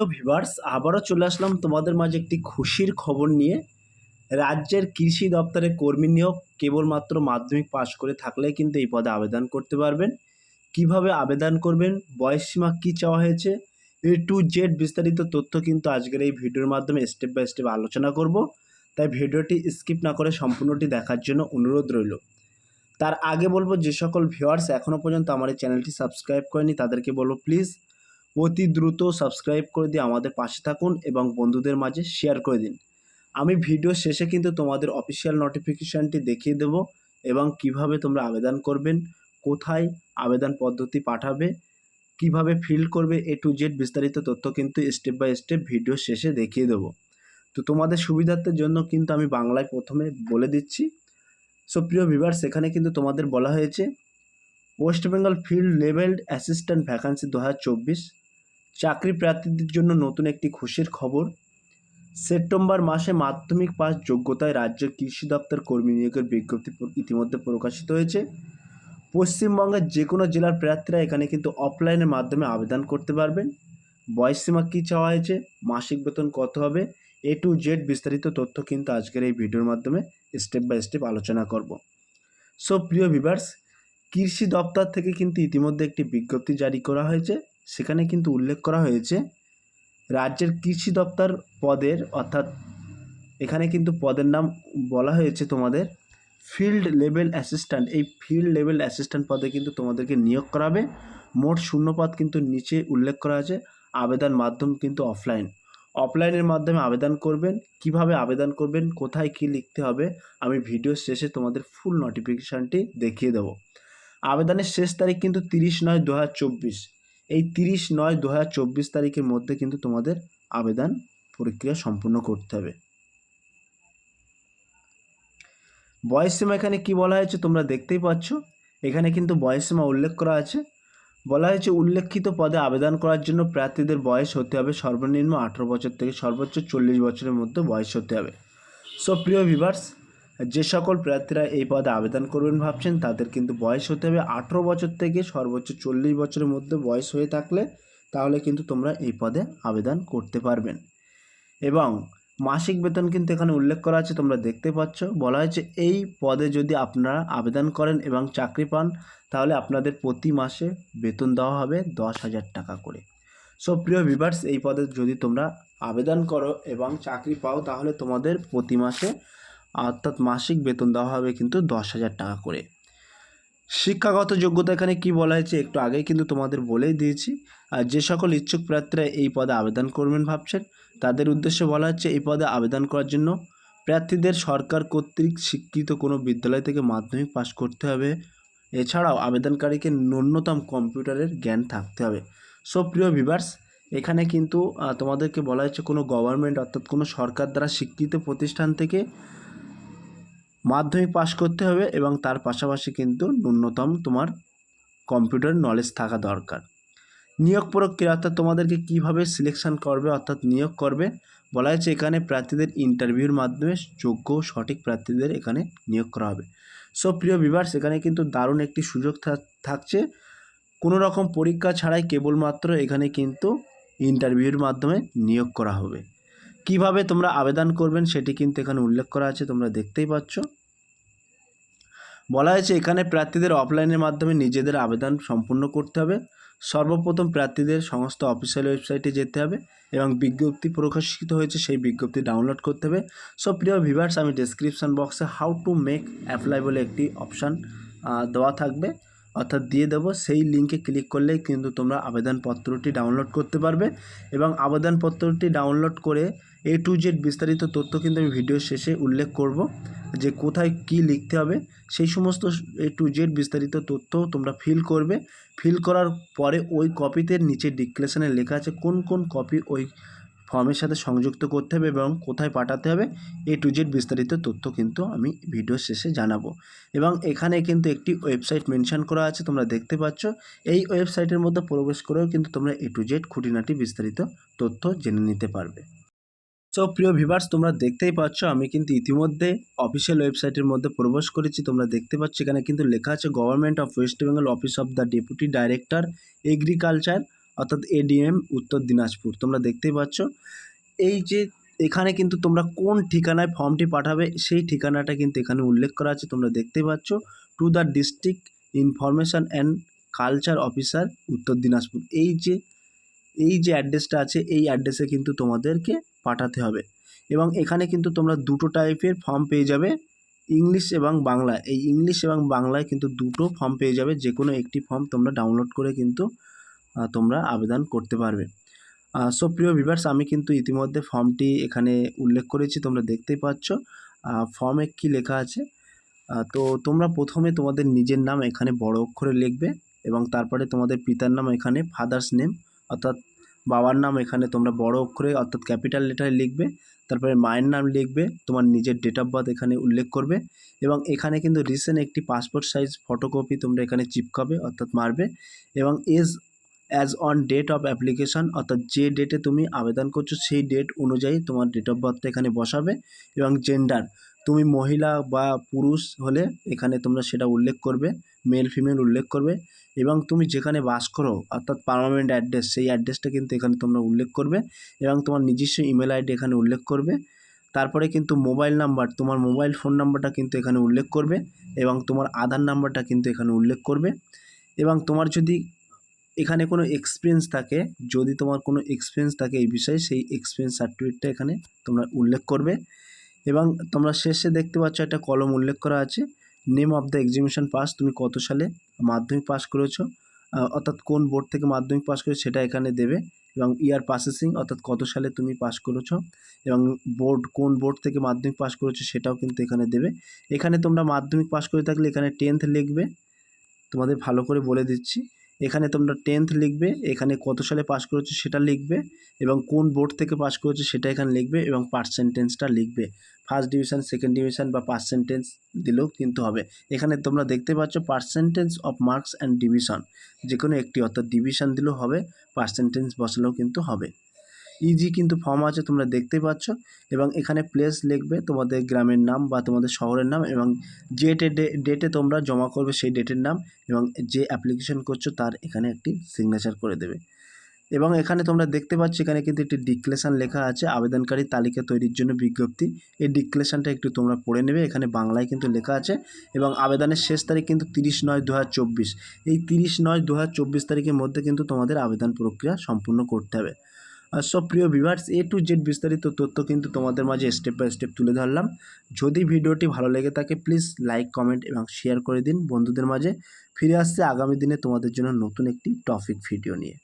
তো ভিভার্স আবারও চলে আসলাম তোমাদের মাঝে একটি খুশির খবর নিয়ে। রাজ্যের কৃষি দপ্তরে কর্মী নিয়োগ কেবলমাত্র মাধ্যমিক পাশ করে থাকলে কিন্তু এই পদে আবেদন করতে পারবেন। কীভাবে আবেদন করবেন বয়সসীমা কী চাওয়া হয়েছে, এ টু জেড বিস্তারিত তথ্য কিন্তু আজকের এই ভিডিওর মাধ্যমে স্টেপ বাই স্টেপ আলোচনা করব। তাই ভিডিওটি স্কিপ না করে সম্পূর্ণটি দেখার জন্য অনুরোধ রইল। তার আগে বলব, যে সকল ভিউয়ার্স এখনও পর্যন্ত আমার এই চ্যানেলটি সাবস্ক্রাইব করেনি তাদেরকে বলব, প্লিজ অতি দ্রুত সাবস্ক্রাইব করে দিয়ে আমাদের পাশে থাকুন এবং বন্ধুদের মাঝে শেয়ার করে দিন। আমি ভিডিও শেষে কিন্তু তোমাদের অফিসিয়াল নোটিফিকেশানটি দেখিয়ে দেব এবং কীভাবে তোমরা আবেদন করবেন, কোথায় আবেদন পদ্ধতি পাঠাবে, কীভাবে ফিল করবে এ টু জেড বিস্তারিত তথ্য কিন্তু স্টেপ বাই স্টেপ ভিডিও শেষে দেখিয়ে দেবো। তো তোমাদের সুবিধার্থের জন্য কিন্তু আমি বাংলায় প্রথমে বলে দিচ্ছি। সো প্রিয় ভিভার সেখানে কিন্তু তোমাদের বলা হয়েছে West Bengal field levelled assistant vacancy দু হাজার চব্বিশ চাকরি প্রার্থীদের জন্য নতুন একটি খুশির খবর। সেপ্টেম্বর মাসে মাধ্যমিক পাস যোগ্যতায় রাজ্যের কৃষি দপ্তর কর্মী নিয়োগের বিজ্ঞপ্তি ইতিমধ্যে প্রকাশিত হয়েছে। পশ্চিমবঙ্গের যে কোনো জেলার প্রার্থীরা এখানে কিন্তু অফলাইনের মাধ্যমে আবেদন করতে পারবেন। বয়সসীমা কী চাওয়া হয়েছে? মাসিক বেতন কত হবে? এ টু জেড বিস্তারিত তথ্য কিন্তু আজকের এই ভিডিওর মাধ্যমে স্টেপ বাই স্টেপ আলোচনা করব। সো প্রিয় ভিভার্স কৃষি দপ্তর থেকে কিন্তু ইতিমধ্যে একটি বিজ্ঞপ্তি জারি করা হয়েছে। সেখানে কিন্তু উল্লেখ করা হয়েছে, রাজ্যের কৃষি দপ্তর পদের, অর্থাৎ এখানে কিন্তু পদের নাম বলা হয়েছে তোমাদের ফিল্ড লেভেল অ্যাসিস্ট্যান্ট এই ফিল্ড লেভেল অ্যাসিস্ট্যান্ট পদে কিন্তু তোমাদেরকে নিয়োগ করাবে। মোট শূন্যপদ কিন্তু নিচে উল্লেখ করা আছে, আবেদন মাধ্যম কিন্তু অফলাইন অফলাইনের মাধ্যমে আবেদন করবেন, কীভাবে আবেদন করবেন, কোথায় কি লিখতে হবে, আমি ভিডিও শেষে তোমাদের ফুল নোটিফিকেশানটি দেখিয়ে দেবো। আবেদনের শেষ তারিখ কিন্তু তিরিশ নয় দু হাজার চব্বিশ। এই তিরিশ নয় দু চব্বিশ তারিখের মধ্যে কিন্তু তোমাদের আবেদন প্রক্রিয়া সম্পূর্ণ করতে হবে। বয়সসীমা এখানে কি বলা হয়েছে তোমরা দেখতেই পাচ্ছ। এখানে কিন্তু বয়সসীমা উল্লেখ করা আছে। বলা হয়েছে উল্লেখিত পদে আবেদন করার জন্য প্রার্থীদের বয়স হতে হবে সর্বনিম্ন আঠেরো বছর থেকে সর্বোচ্চ চল্লিশ বছরের মধ্যে বয়স হতে হবে। সো প্রিয় ভিভার্স যে সকল প্রার্থীরা এই পদে আবেদন করবেন ভাবছেন, তাদের কিন্তু বয়স হতে হবে আঠেরো বছর থেকে সর্বোচ্চ চল্লিশ বছরের মধ্যে বয়স হয়ে থাকলে তাহলে কিন্তু তোমরা এই পদে আবেদন করতে পারবেন। এবং মাসিক বেতন কিন্তু এখানে উল্লেখ করা আছে, তোমরা দেখতে পাচ্ছ। বলা হয়েছে এই পদে যদি আপনারা আবেদন করেন এবং চাকরি পান, তাহলে আপনাদের প্রতি মাসে বেতন দেওয়া হবে দশ হাজার টাকা করে। সো, প্রিয় ভিভার্স এই পদে যদি তোমরা আবেদন করো এবং চাকরি পাও, তাহলে তোমাদের প্রতি মাসে অর্থাৎ মাসিক বেতন দেওয়া হবে কিন্তু দশ হাজার টাকা করে। শিক্ষাগত যোগ্যতা এখানে কি বলা হয়েছে একটু আগেই কিন্তু তোমাদের বলেই দিয়েছি। আর যে সকল ইচ্ছুক প্রার্থীরা এই পদে আবেদন করবেন ভাবছেন, তাদের উদ্দেশ্যে বলা হচ্ছে এই পদে আবেদন করার জন্য প্রার্থীদের সরকার কর্তৃক স্বীকৃত কোনো বিদ্যালয় থেকে মাধ্যমিক পাশ করতে হবে। এছাড়াও আবেদনকারীকে ন্যূনতম কম্পিউটারের জ্ঞান থাকতে হবে। সো, প্রিয় ভিভার্স এখানে কিন্তু তোমাদেরকে বলা হচ্ছে কোনো গভর্নমেন্ট অর্থাৎ কোনো সরকার দ্বারা স্বীকৃত প্রতিষ্ঠান থেকে মাধ্যমিক পাশ করতে হবে এবং তার পাশাপাশি কিন্তু ন্যূনতম তোমার কম্পিউটার নলেজ থাকা দরকার। নিয়োগ প্রক্রিয়া অর্থাৎ তোমাদেরকে কীভাবে সিলেকশন করবে অর্থাৎ নিয়োগ করবে, বলা হয়েছে এখানে প্রার্থীদের ইন্টারভিউর মাধ্যমে যোগ্য সঠিক প্রার্থীদের এখানে নিয়োগ করা হবে। সো প্রিয় ভিভার্স এখানে কিন্তু দারুণ একটি সুযোগ থাক- থাকছে। কোনো রকম পরীক্ষা ছাড়াই কেবলমাত্র এখানে কিন্তু ইন্টারভিউর মাধ্যমে নিয়োগ করা হবে। কীভাবে তোমরা আবেদন করবেন সেটি কিন্তু এখানে উল্লেখ করা আছে, তোমরা দেখতেই পাচ্ছ। বলা হয়েছে, এখানে প্রার্থীদের অফলাইনের মাধ্যমে নিজেদের আবেদন সম্পূর্ণ করতে হবে। সর্বপ্রথম প্রার্থীদের সমস্ত অফিসিয়াল ওয়েবসাইটে যেতে হবে এবং বিজ্ঞপ্তি প্রকাশিত হয়েছে, সেই বিজ্ঞপ্তি ডাউনলোড করতে হবে। সো প্রিয় ভিভার্স আমি ডেসক্রিপশন বক্সে হাউ টু মেক অ্যাপ্লাই বলে একটি অপশান দেওয়া থাকবে। অর্থাৎ দিয়ে দেবো। সেই লিঙ্কে ক্লিক করলেই কিন্তু তোমরা আবেদনপত্রটি ডাউনলোড করতে পারবে এবং আবেদনপত্রটি ডাউনলোড করে এ টু জেড বিস্তারিত তথ্য কিন্তু আমি ভিডিওর শেষে উল্লেখ করব যে কোথায় কি লিখতে হবে। সেই সমস্ত এ টু জেড বিস্তারিত তথ্য তোমরা ফিল করবে। ফিল করার পরে ওই কপিতে নিচে ডিক্লেশনে লেখা আছে কোন কোন কপি ওই ফর্মের সাথে সংযুক্ত করতে হবে এবং কোথায় পাঠাতে হবে এ টু জেড বিস্তারিত তথ্য কিন্তু আমি ভিডিও শেষে জানাব। এবং এখানে কিন্তু একটি ওয়েবসাইট মেনশন করা আছে, তোমরা দেখতে পাচ্ছ। এই ওয়েবসাইটের মধ্যে প্রবেশ করেও কিন্তু তোমরা এ টু জেড খুঁটিনাটি বিস্তারিত তথ্য জেনে নিতে পারবে। সো প্রিয় ভিভার্স তোমরা দেখতেই পাচ্ছ, আমি কিন্তু ইতিমধ্যে অফিসিয়াল ওয়েবসাইটের মধ্যে প্রবেশ করেছি। তোমরা দেখতে পাচ্ছ, এখানে কিন্তু লেখা আছে government of West Bengal office of the deputy director agriculture অর্থাৎ এডিএম উত্তর দিনাজপুর। তোমরা দেখতেই পাচ্ছ। এই যে এখানে কিন্তু তোমরা কোন ঠিকানায় ফর্মটি পাঠাবে, সেই ঠিকানাটা কিন্তু এখানে উল্লেখ করা আছে। তোমরা দেখতেই পাচ্ছ to the district information and culture officer Uttar Dinajpur. এই যে এই যে অ্যাড্রেসটা আছে, এই অ্যাড্রেসে কিন্তু তোমাদেরকে পাঠাতে হবে। এবং এখানে কিন্তু তোমরা দুটো টাইপের ফর্ম পেয়ে যাবে, ইংলিশ এবং বাংলা। এই ইংলিশ এবং বাংলায় কিন্তু দুটো ফর্ম পেয়ে যাবে যে কোনো একটি ফর্ম তোমরা ডাউনলোড করে কিন্তু তোমরা আবেদন করতে পারবে। সো প্রিয় ভিভার্স আমি কিন্তু ইতিমধ্যে ফর্মটি এখানে উল্লেখ করেছি, তোমরা দেখতেই পাচ্ছ। ফর্মে কি লেখা আছে? তো তোমরা প্রথমে তোমাদের নিজের নাম এখানে বড় অক্ষরে লিখবে এবং তারপরে তোমাদের পিতার নাম এখানে ফাদার্স নেম অর্থাৎ বাবার নাম এখানে তোমরা বড় অক্ষরে, অর্থাৎ ক্যাপিটাল লেটারে লিখবে, তারপরে মায়ের নাম লিখবে, তোমার নিজের ডেট অফ বার্থ এখানে উল্লেখ করবে এবং এখানে কিন্তু রিসেন্ট একটি পাসপোর্ট সাইজ ফটোকপি তোমরা এখানে চিপকাবে, অর্থাৎ মারবে এবং age as on date of application অর্থাৎ যে ডেটে তুমি আবেদন করছ, সেই ডেট অনুযায়ী তোমার ডেট অফ বার্থটা এখানে বসাবে এবং জেন্ডার তুমি মহিলা বা পুরুষ হলে এখানে তোমরা সেটা উল্লেখ করবে মেল ফিমেল উল্লেখ করবে এবং তুমি যেখানে বাস করো, অর্থাৎ পার্মানেন্ট অ্যাড্রেস সেই অ্যাড্রেসটা কিন্তু এখানে তোমরা উল্লেখ করবে এবং তোমার নিজস্ব ইমেল আইডি এখানে উল্লেখ করবে। তারপরে কিন্তু মোবাইল নাম্বার তোমার মোবাইল ফোন নাম্বারটা কিন্তু এখানে উল্লেখ করবে এবং তোমার আধার নাম্বারটা কিন্তু এখানে উল্লেখ করবে এবং তোমার যদি এখানে কোনো এক্সপিরিয়েন্স থাকে, যদি তোমার কোনো এক্সপিরিয়েন্স থাকে এই বিষয়ে, সেই এক্সপিরিয়েন্স সার্টিফিকেটটা এখানে তোমরা উল্লেখ করবে এবং তোমরা শেষে দেখতে পাচ্ছ একটা কলম উল্লেখ করা আছে name of the exhibition pass তুমি কত সালে মাধ্যমিক পাস করেছ অর্থাৎ কোন বোর্ড থেকে মাধ্যমিক পাস করেছ সেটা এখানে দেবে এবং ইয়ার পাসেসিং অর্থাৎ কত সালে তুমি পাস করেছ এবং বোর্ড কোন বোর্ড থেকে মাধ্যমিক পাস করেছ সেটাও কিন্তু এখানে দেবে। এখানে তোমরা মাধ্যমিক পাস করে থাকলে এখানে টেন্থ লিখবে। তোমাদের ভালো করে বলে দিচ্ছি। এখানে তোমরা টেন্থ লিখবে, এখানে কত সালে পাস করেছ সেটা লিখবে এবং কোন বোর্ড থেকে পাস করেছ সেটা এখানে লিখবে এবং পার্সেন্টেন্সটা লিখবে। ফার্স্ট ডিভিশন সেকেন্ড ডিভিশন বা পার্সেন্টেন্স দিলেও কিন্তু হবে। এখানে তোমরা দেখতে পাচ্ছ percentage of marks and division যে কোনো একটি, অর্থাৎ ডিভিশন দিলেও হবে পার্সেন্টেন্স বসালেও কিন্তু হবে। ইজি কিন্তু ফর্ম আছে, তোমরা দেখতে পাচ্ছ। এবং এখানে প্লেস লিখবে তোমাদের গ্রামের নাম বা তোমাদের শহরের নাম এবং যে ডেটে তোমরা জমা করবে সেই ডেটের নাম এবং যে অ্যাপ্লিকেশন করছ তার এখানে একটি সিগনেচার করে দেবে। এবং এখানে তোমরা দেখতে পাচ্ছ এখানে কিন্তু একটি ডিক্লেশন লেখা আছে, আবেদনকারী তালিকা তৈরির জন্য বিজ্ঞপ্তি। এই ডিক্লেশনটা একটু তোমরা পড়ে নেবে, এখানে বাংলায় কিন্তু লেখা আছে এবং আবেদনের শেষ তারিখ কিন্তু তিরিশ নয় দু এই তিরিশ নয় দু তারিখের মধ্যে কিন্তু তোমাদের আবেদন প্রক্রিয়া সম্পূর্ণ করতে হবে। সব প্রিয় ভিভার্স এ টু জেড বিস্তারিত তথ্য কিন্তু তোমাদের মাঝে স্টেপ বাই স্টেপ তুলে ধরলাম। যদি ভিডিওটি ভালো লেগে থাকে প্লিজ লাইক কমেন্ট এবং শেয়ার করে দিন। বন্ধুদের মাঝে ফিরে আসছে আগামী দিনে তোমাদের জন্য নতুন একটি টপিক ভিডিও নিয়ে।